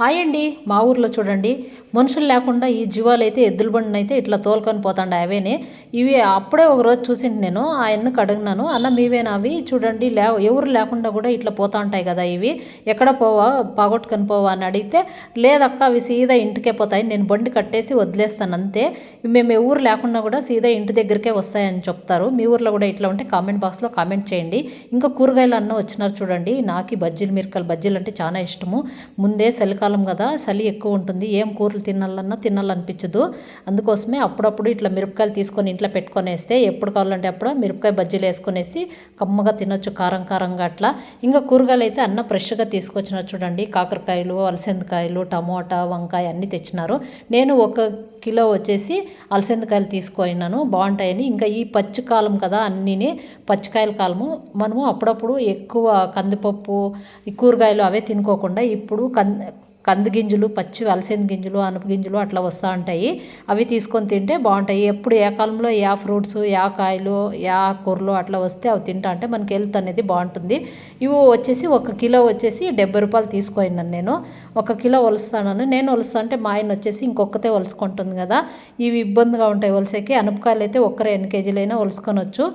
Hi అండి మా ఊర్లో చూడండి. మనుషులు లేకుండా ఈ జీవాలు అయితే ఎద్దుల బండిని అయితే ఇట్లా తోలుకొని పోతాండి అవేనే. ఇవి అప్పుడే ఒక రోజు నేను ఆయన్ను కడుగున్నాను అన్న మీవేనా అవి? చూడండి లే ఎవరు లేకుండా కూడా ఇట్లా పోతా ఉంటాయి కదా ఇవి. ఎక్కడ పోవా? పోగొట్టుకొని పోవా అని అడిగితే లేదక్క అవి సీదా ఇంటికే పోతాయి. నేను బండి కట్టేసి వదిలేస్తాను అంతే. మేము ఎవరు లేకుండా కూడా సీదా ఇంటి దగ్గరికే వస్తాయని చెప్తారు. మీ ఊర్లో కూడా ఇట్లా ఉంటే కామెంట్ బాక్స్లో కామెంట్ చేయండి. ఇంకా కూరగాయలు అన్న వచ్చినారు చూడండి. నాకు బజ్జీలు మిరకాయలు బజ్జీలు అంటే చాలా ఇష్టము. ముందే చలికాలం కదా చలి ఎక్కువ ఉంటుంది ఏం కూరలు తినాలన్నా తినాలనిపించదు. అందుకోసమే అప్పుడప్పుడు ఇట్లా మిరపకాయలు తీసుకొని ఇంట్లో పెట్టుకొనేస్తే ఎప్పుడు కావాలంటే అప్పుడు మిరపకాయ బజ్జీలు వేసుకునేసి కమ్మగా తినొచ్చు కారం కారంగా అట్లా. ఇంకా కూరగాయలు అయితే అన్న ఫ్రెష్గా తీసుకొచ్చిన చూడండి కాకరకాయలు అలసందకాయలు టమోటా వంకాయ అన్నీ తెచ్చినారు. నేను ఒక కిలో వచ్చేసి అలసందకాయలు తీసుకున్నాను బాగుంటాయని. ఇంకా ఈ పచ్చికాలం కదా అన్నీ పచ్చికాయల కాలము. మనము అప్పుడప్పుడు ఎక్కువ కందిపప్పు ఈ కూరగాయలు అవే తినుకోకుండా ఇప్పుడు కంది కంది గింజలు పచ్చి అలసంద గింజలు అనుపు గింజలు అట్లా వస్తూ ఉంటాయి. అవి తీసుకొని తింటే బాగుంటాయి. ఎప్పుడు ఏ కాలంలో యా ఫ్రూట్స్ యా కాయలు యా కూరలు అట్లా వస్తే అవి తింటా అంటే మనకి హెల్త్ అనేది బాగుంటుంది. ఇవి వచ్చేసి ఒక కిలో వచ్చేసి డెబ్బై రూపాయలు తీసుకున్నాను నేను. ఒక కిలో వలుస్తాను నేను ఒలుస్తా అంటే మా ఆయన వచ్చేసి ఇంకొకతే వలుసుకుంటుంది కదా. ఇవి ఇబ్బందిగా ఉంటాయి. వలసకి అనపకాయలు అయితే ఒక్కరు ఎన్ని కేజీలైనా వలుసుకొనొచ్చు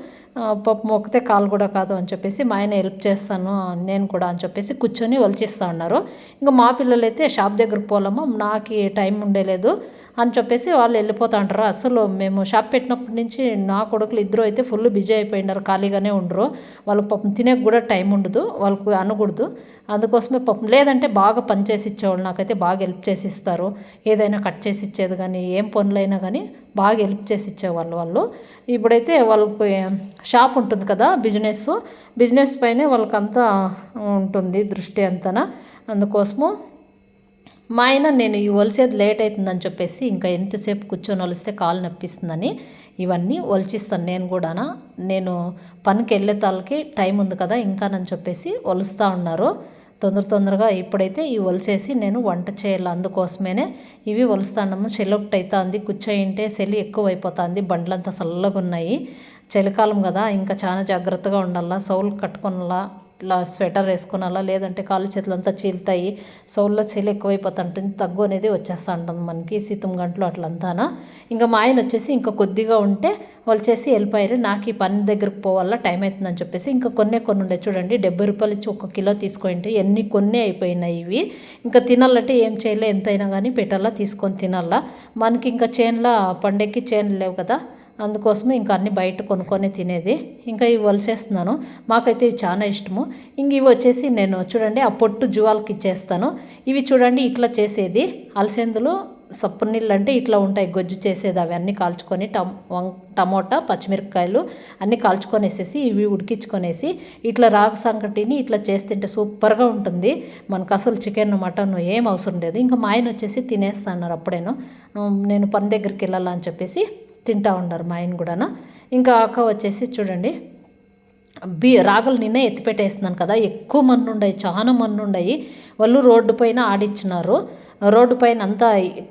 పప్పు మొక్కితే కాలు కూడా కాదు అని చెప్పేసి మా ఆయన హెల్ప్ చేస్తాను నేను కూడా అని చెప్పేసి కూర్చొని ఒలిచిస్తూ ఉన్నారు. ఇంకా మా పిల్లలు అయితే షాప్ దగ్గరకు పోలేము నాకు టైం ఉండేలేదు అని చెప్పేసి వాళ్ళు వెళ్ళిపోతూ ఉంటారు. అసలు మేము షాప్ పెట్టినప్పటి నుంచి నా కొడుకులు ఇద్దరు అయితే ఫుల్ బిజీ అయిపోయినారు ఖాళీగానే ఉండరు. వాళ్ళు పాపం తినే కూడా టైం ఉండదు వాళ్ళకు అనకూడదు. అందుకోసమే పాపం లేదంటే బాగా పని చేసి ఇచ్చేవాళ్ళు నాకైతే బాగా హెల్ప్ చేసి ఇస్తారు. ఏదైనా కట్ చేసి ఇచ్చేది కానీ ఏం పనులైనా కానీ బాగా హెల్ప్ చేసి ఇచ్చేవాళ్ళు వాళ్ళు. ఇప్పుడైతే వాళ్ళకి షాప్ ఉంటుంది కదా బిజినెస్. బిజినెస్ పైనే వాళ్ళకంతా ఉంటుంది దృష్టి అంతనా. అందుకోసము మా ఆయన నేను ఈ ఒలిసేది లేట్ అవుతుందని చెప్పేసి ఇంకా ఎంతసేపు కూర్చొని ఒలిస్తే కాలు నొప్పిస్తుందని ఇవన్నీ ఒలిచిస్తాను నేను కూడా నేను పనికి వెళ్ళే తాళ్ళకి టైం ఉంది కదా ఇంకానని చెప్పేసి ఒలుస్తూ ఉన్నారు. తొందర తొందరగా ఇప్పుడైతే ఇవి ఒలిచేసి నేను వంట చేయాలి అందుకోసమేనే ఇవి ఒలుస్తానమ్మ చెల్లొకటి అవుతుంది కూర్చోయింటే చలి ఎక్కువ అయిపోతుంది బండ్లంతా చల్లగా ఉన్నాయి చలికాలం కదా ఇంకా చాలా జాగ్రత్తగా ఉండాలా సౌలు కట్టుకునలా? ఇట్లా స్వెటర్ వేసుకునాలా లేదంటే కాళ్ళు చేతులు అంతా చీలుతాయి సౌల్లో చీలు ఎక్కువైపోతుంటుంది తగ్గు అనేది వచ్చేస్తూ ఉంటుంది మనకి సీతం గంటలు అట్లంతానా. ఇంకా మా ఆయన వచ్చేసి ఇంకా కొద్దిగా ఉంటే వాళ్ళు చేసి వెళ్ళిపోయారు. నాకు ఈ పని దగ్గరకు పోవాలా టైం అవుతుందని చెప్పేసి ఇంకా కొన్నే కొన్ని ఉండే. చూడండి డెబ్బై రూపాయలు ఇచ్చి ఒక కిలో తీసుకోండి ఎన్ని కొన్నే అయిపోయినాయి ఇవి. ఇంకా తినాలంటే ఏం చేయాలి ఎంతైనా కానీ పెట్టాలా తీసుకొని తినాలా. మనకి ఇంకా చేన్ల పండగకి చేన్లు లేవు కదా. అందుకోసమే ఇంకా అన్నీ బయట కొనుక్కొని తినేది. ఇంకా ఇవి వలిసేస్తున్నాను. మాకైతే ఇవి చాలా ఇష్టము. ఇంక ఇవి వచ్చేసి నేను చూడండి ఆ పొట్టు జువాలకి ఇచ్చేస్తాను. ఇవి చూడండి ఇట్లా చేసేది. అలసెందులు సప్పు నీళ్ళు అంటే ఇట్లా ఉంటాయి. గొజ్జు చేసేది అవి అన్నీ కాల్చుకొని టమ్ టమోటా పచ్చిమిరపకాయలు అన్నీ కాల్చుకొని వేసేసి ఇవి ఉడికించుకొనేసి ఇట్లా రాగి సంకటిని ఇట్లా చేస్తుంటే సూపర్గా ఉంటుంది. మనకు అసలు చికెన్ మటన్ ఏం అవసరం లేదు. ఇంకా మా ఆయన వచ్చేసి తినేస్తాన్నారు అప్పుడేను. నేను పని దగ్గరికి వెళ్ళాలని చెప్పేసి తింటా ఉన్నారు మా ఆయన కూడాను. ఇంకా అక్క వచ్చేసి చూడండి బీ రాగులు నిన్నే ఎత్తిపెట్టేస్తున్నాను కదా ఎక్కువ మన్ను ఉన్నాయి చాలా మన్ను ఉన్నాయి వాళ్ళు రోడ్డు పైన ఆడిచ్చినారు. రోడ్డు పైన అంతా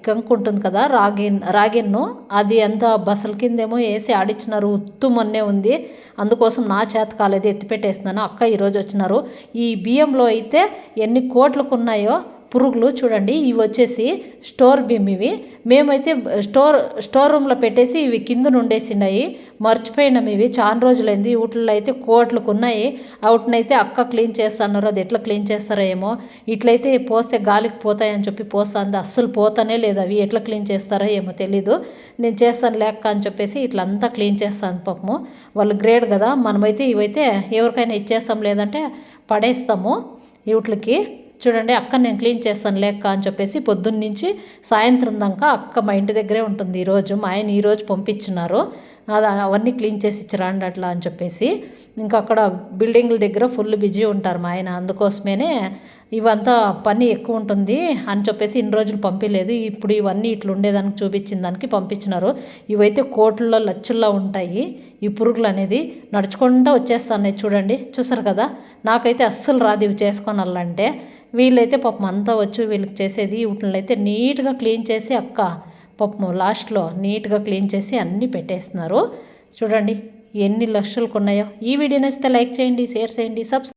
కంకు ఉంటుంది కదా రాగిన్ రాగిన్ను అది అంతా బస్సుల కిందేమో వేసి ఆడిచ్చినారు ఉత్తు మొన్నే ఉంది. అందుకోసం నా చేత కాలేదు ఎత్తిపెట్టేస్తున్నాను. అక్క ఈరోజు వచ్చినారు. ఈ బియ్యంలో అయితే ఎన్ని కోట్లకు ఉన్నాయో పురుగులు చూడండి ఇవి వచ్చేసి స్టోర్ బిమ్ ఇవి. మేమైతే స్టోర్ స్టోర్ రూమ్లో పెట్టేసి ఇవి కింద ఉండేసినాయి మర్చిపోయినాం ఇవి. చాలా రోజులైంది. వీటిల్లో అయితే కోట్లకు ఉన్నాయి అవుట్నైతే అక్క క్లీన్ చేస్తున్నారు అది ఎట్లా క్లీన్ చేస్తారో ఏమో. ఇట్లయితే పోస్తే గాలికి పోతాయని చెప్పి పోస్తుంది. అస్సలు పోతానే లేదు అవి. ఎట్లా క్లీన్ చేస్తారో ఏమో తెలీదు. నేను చేస్తాను లేక అని చెప్పేసి ఇట్లంతా క్లీన్ చేస్తాను పాపము. వాళ్ళు గ్రేడ్ కదా. మనమైతే ఇవైతే ఎవరికైనా ఇచ్చేస్తాం లేదంటే పడేస్తాము. వీటికి చూడండి అక్క నేను క్లీన్ చేస్తాను లేక అని చెప్పేసి పొద్దున్నుంచి సాయంత్రం దాకా అక్క మా ఇంటి దగ్గరే ఉంటుంది ఈరోజు మా ఆయన ఈరోజు పంపించినారు. అది అవన్నీ క్లీన్ చేసి ఇచ్చరండి అట్లా అని చెప్పేసి. ఇంకా అక్కడ బిల్డింగ్ల దగ్గర ఫుల్ బిజీ ఉంటారు మా ఆయన. అందుకోసమేనే ఇవంతా పని ఎక్కువ ఉంటుంది అని చెప్పేసి ఇన్ని రోజులు పంపించలేదు. ఇప్పుడు ఇవన్నీ ఇట్లా ఉండేదానికి చూపించిన దానికి పంపించినారు. ఇవైతే కోట్లలో లక్షల్లో ఉంటాయి ఈ పురుగులు అనేది. నడుచుకుంటూ వచ్చేస్తాయి చూడండి. చూసారు కదా? నాకైతే అస్సలు రాదు ఇవి చేసుకోనాలంటే వీళ్ళైతే పాపం అంతా వచ్చి వీళ్ళకి చేసేది వీటిని అయితే నీట్గా క్లీన్ చేసి అక్క పాపం లాస్ట్లో నీట్గా క్లీన్ చేసి అన్నీ పెట్టేస్తున్నారు. చూడండి ఎన్ని లక్షలకు ఉన్నాయో ఈ వీడియో నచ్చితే లైక్ చేయండి షేర్ చేయండి సబ్స్క్రైబ్